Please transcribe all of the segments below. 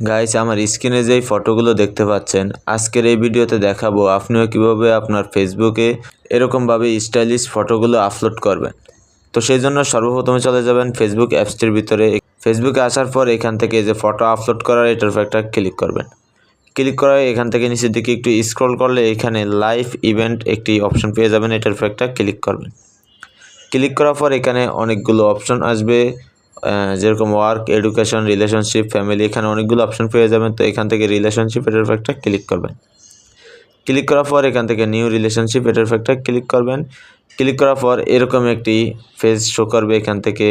Guys আমার স্ক্রিনে যেই ফটোগুলো দেখতে পাচ্ছেন, আজকের এই ভিডিওতে দেখাবো আপনিও কীভাবে আপনার ফেসবুকে এরকমভাবে স্টাইলিশ ফটোগুলো আপলোড করবেন। তো সেই জন্য সর্বপ্রথমে চলে যাবেন ফেসবুক অ্যাপসটির ভিতরে। ফেসবুকে আসার পর এখান থেকে যে ফটো আপলোড করার, এটার একটা ক্লিক করবেন। ক্লিক করার এখান থেকে নিচের দিকে একটু স্ক্রল করলে এখানে লাইভ ইভেন্ট একটি অপশন পেয়ে যাবেন, এটার একটা ক্লিক করবেন। ক্লিক করার পর এখানে অনেকগুলো অপশন আসবে। যেরকম ওয়ার্ক এডুকেশন রিলেশনশিপ ফ্যামিলি এখানে অনেকগুলো অপশন পেয়ে যাবেন। তো এখান থেকে রিলেশনশিপ এটার একটা ক্লিক করবেন। ক্লিক করার পর এখান থেকে নিউ রিলেশনশিপ এটার একটা ক্লিক করবেন। ক্লিক করার পর এরকম একটি ফেজ শো করবে। এখান থেকে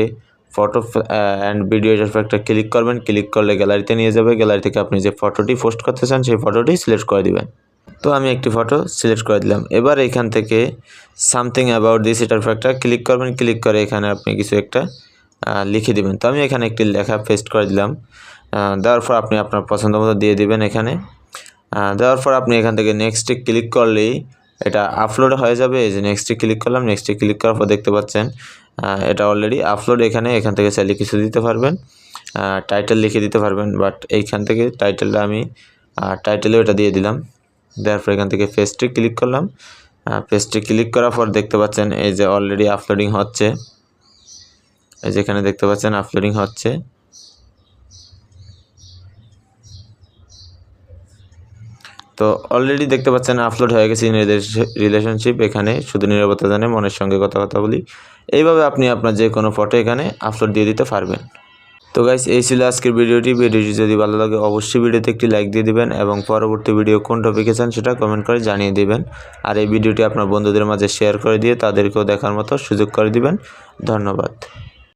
ফটো অ্যান্ড ভিডিও এটার একটা ক্লিক করবেন। ক্লিক করলে গ্যালারিতে নিয়ে যাবে। গ্যালারি থেকে আপনি যে ফটোটি পোস্ট করতে চান, সেই ফটোটি সিলেক্ট করে দিবেন। তো আমি একটি ফটো সিলেক্ট করে দিলাম। এবার এখান থেকে সামথিং অ্যাবাউট দিস এটার একটা ক্লিক করবেন। ক্লিক করে এখানে আপনি কিছু একটা লিখে দিবেন। তো আমি এখানে একটি লেখা পেস্ট করে দিলাম। দেওয়ার পর আপনি আপনার পছন্দ মতো দিয়ে দিবেন এখানে। দেওয়ার পর আপনি এখান থেকে নেক্সটে ক্লিক করলেই এটা আপলোড হয়ে যাবে। এই যে নেক্সটে ক্লিক করলাম নেক্সটে ক্লিক করার পর দেখতে পাচ্ছেন এটা অলরেডি আপলোড এখানে। এখান থেকে চাইলে কিছু দিতে পারবেন। টাইটেল লিখে দিতে পারবেন বাট এইখান থেকে টাইটেলটা আমি টাইটেলে এটা দিয়ে দিলাম। দেওয়ার পর এখান থেকে পেস্টে ক্লিক করলাম। পেস্টে ক্লিক করার পর দেখতে পাচ্ছেন, এই যে অলরেডি আপলোডিং হচ্ছে। এই যে এখানে দেখতে পাচ্ছেন আপলোডিং হচ্ছে। তো অলরেডি দেখতে পাচ্ছেন আপলোড হয়ে গেছে রিলেশনশিপ এখানে, শুধু নিরাপত্তা জানে, মনের সঙ্গে কথা কথা বলি। এইভাবে আপনি আপনার যে কোনো ফটো এখানে আপলোড দিয়ে দিতে পারবেন। তো গাইস এই ছিল আজকের ভিডিওটি। ভিডিওটি যদি ভালো লাগে, অবশ্যই ভিডিওতে একটি লাইক দিয়ে দিবেন এবং পরবর্তী ভিডিও কোন টপিকে চান সেটা কমেন্ট করে জানিয়ে দিবেন। আর এই ভিডিওটি আপনার বন্ধুদের মাঝে শেয়ার করে দিয়ে তাদেরকেও দেখার মতো সুযোগ করে দিবেন। ধন্যবাদ।